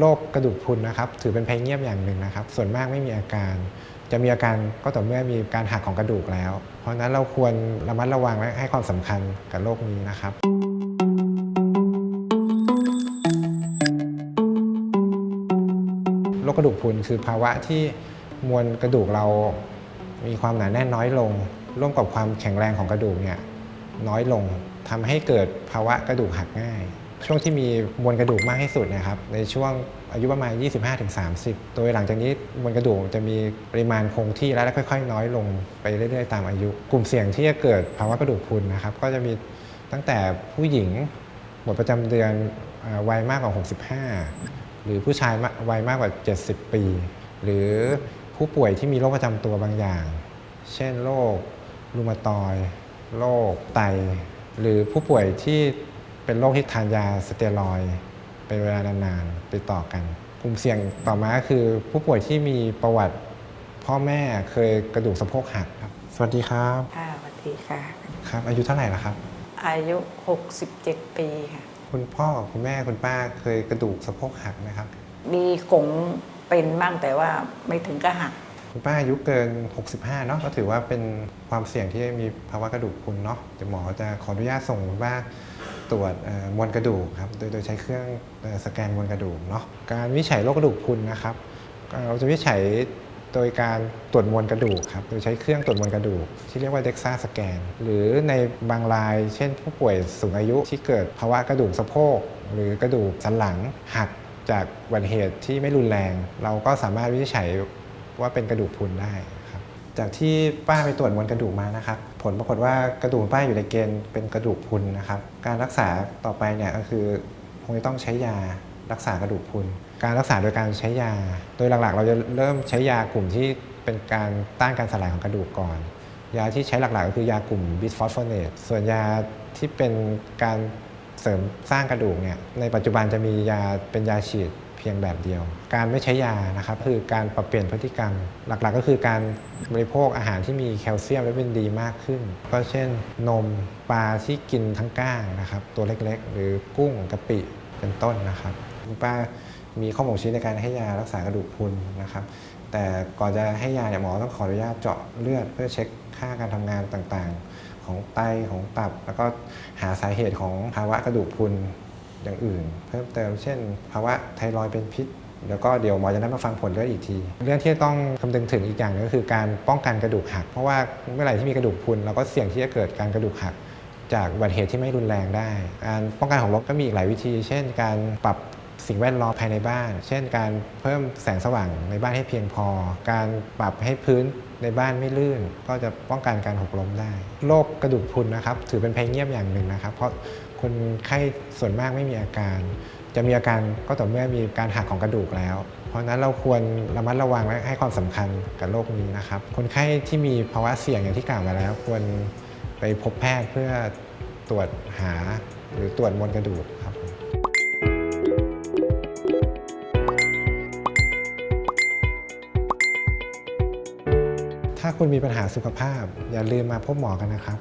โรคกระดูกพรุนนะครับถือเป็นภัยเงียบอย่างหนึ่งนะครับ ส่วนมากไม่มีอาการ จะมีอาการก็ต่อเมื่อมีการหักของกระดูกแล้ว เพราะนั้นเราควรระมัดระวังและให้ความสำคัญกับโรคนี้นะครับ โรคกระดูกพรุนคือภาวะที่มวลกระดูกเรามีความหนาแน่นน้อยลง ร่วมกับความแข็งแรงของกระดูกเนี่ยน้อยลงทำให้เกิดภาวะกระดูกหักง่าย ช่วงที่มีมวลกระดูกมากที่สุดนะครับในช่วงอายุประมาณ 25-30 โดยหลังจากนี้มวลกระดูกจะมีปริมาณคงที่และค่อย ๆ น้อยลงไปเรื่อยๆ ตามอายุ กลุ่มเสี่ยงที่จะเกิดภาวะกระดูกพรุนนะครับก็จะมีตั้งแต่ผู้หญิงหมดประจำเดือนวัยมากกว่า 65 หรือผู้ชายวัยมากกว่า 70 ปี หรือผู้ป่วยที่มีโรคประจำตัวบางอย่าง เช่นโรครูมาตอยโรคไต หรือผู้ป่วยที่ เป็นโรคที่ทานยาสเตียรอยด์เป็นเวลานานๆติดต่อกัน กลุ่มเสี่ยงต่อมาก็คือผู้ป่วยที่มีประวัติพ่อแม่เคยกระดูกสะโพกหักครับ สวัสดีครับค่ะสวัสดีค่ะ ครับ อายุเท่าไหร่ละครับ อายุ 67 ปีค่ะ คุณพ่อคุณแม่คุณป้าเคยกระดูกสะโพกหักไหมครับ มีกงเป็นบ้างแต่ว่าไม่ถึงก็หัก คุณป้าอายุเกิน 65 เนาะก็ถือว่าเป็นความเสี่ยงที่มีภาวะกระดูกพรุนเนาะเดี๋ยวหมอจะขออนุญาตส่งคุณป้า ตรวจมวลกระดูกครับโดยโดยใช้เครื่องสแกนมวลกระดูกเนาะการวิจัยโรคกระดูกพรุนนะครับเราจะวิจัยโดยการตรวจมวลกระดูกครับ โดยใช้เครื่องตรวจมวลกระดูก ที่เรียกว่า DEXA สแกน หรือในบางราย เช่น ผู้ป่วยสูงอายุที่เกิดภาวะกระดูกสะโพก หรือกระดูกสันหลังหักจากอุบัติเหตุที่ไม่รุนแรง เราก็สามารถวินิจฉัยว่าเป็นกระดูกพรุนได้ จากที่ป้าไปตรวจมวลกระดูกมานะครับ ผลปรากฏว่ากระดูกป้าอยู่ในเกณฑ์เป็นกระดูกพุนนะครับ การรักษาต่อไปเนี่ยก็คือคงจะต้องใช้ยารักษากระดูกพุน การรักษาโดยการใช้ยา โดยหลักๆ เราจะเริ่มใช้ยากลุ่มที่เป็นการต้านการสลายของกระดูกก่อน ยาที่ใช้หลักๆ ก็คือยากลุ่มบิสฟอสโฟเนตส่วนยาที่เป็นการเสริมสร้างกระดูกเนี่ยในปัจจุบันจะมียาเป็นยาฉีด เพียงแบบเดียว การไม่ใช้ยานะครับคือการปรับเปลี่ยนพฤติกรรม หลักๆ ก็คือการบริโภคอาหารที่มีแคลเซียมและวิตามินดีมากขึ้น ก็เช่น นมปลาที่กินทั้งก้างนะครับตัวเล็กๆ หรือกุ้งกะปิเป็นต้นนะครับคุณป้ามีข้อบ่งชี้ในการให้ยารักษากระดูกพรุนนะครับ แต่ก่อนจะให้ยาเนี่ยหมอต้องขออนุญาตเจาะเลือดเพื่อเช็คค่าการทำงานต่างๆ ของไตของตับ แล้วก็หาสาเหตุของภาวะกระดูกพรุน อย่างอื่น เพิ่มเติมเช่น ภาวะไทรอยด์เป็นพิษ แล้วก็เดี๋ยวหมอจะนัดมาฟังผลเลือดอีกที เรื่องที่ต้องคำนึงถึงอีกอย่างหนึงก็คือการป้องกันกระดูกหัก เพราะว่าเมื่อไหร่ที่มีกระดูกพรุนเราก็เสี่ยงที่จะเกิดการกระดูกหักจากอุบัติเหตุที่ไม่รุนแรงได้การป้องกันของรถก็มีอีกหลายวิธี เช่น การปรับสิ่งแวดล้อมภายในบ้าน เช่น การเพิ่มแสงสว่างในบ้านให้เพียงพอ การปรับให้พื้นในบ้านไม่ลื่น ก็จะป้องกันการหกล้มได้ โรคกระดูกพรุนนะครับ ถือเป็นภัยเงียบอย่างหนึ่งนะครับ เพราะ คนไข้ส่วนมากไม่มีอาการ จะมีอาการก็ต่อเมื่อมีการหักของกระดูกแล้ว เพราะนั้นเราควรระมัดระวังและให้ความสำคัญกับโรคนี้นะครับ คนไข้ที่มีภาวะเสี่ยงอย่างที่กล่าวมาแล้ว ควรไปพบแพทย์เพื่อตรวจหาหรือตรวจมวลกระดูกครับถ้าคุณมีปัญหาสุขภาพ อย่าลืมมาพบหมอกันนะครับ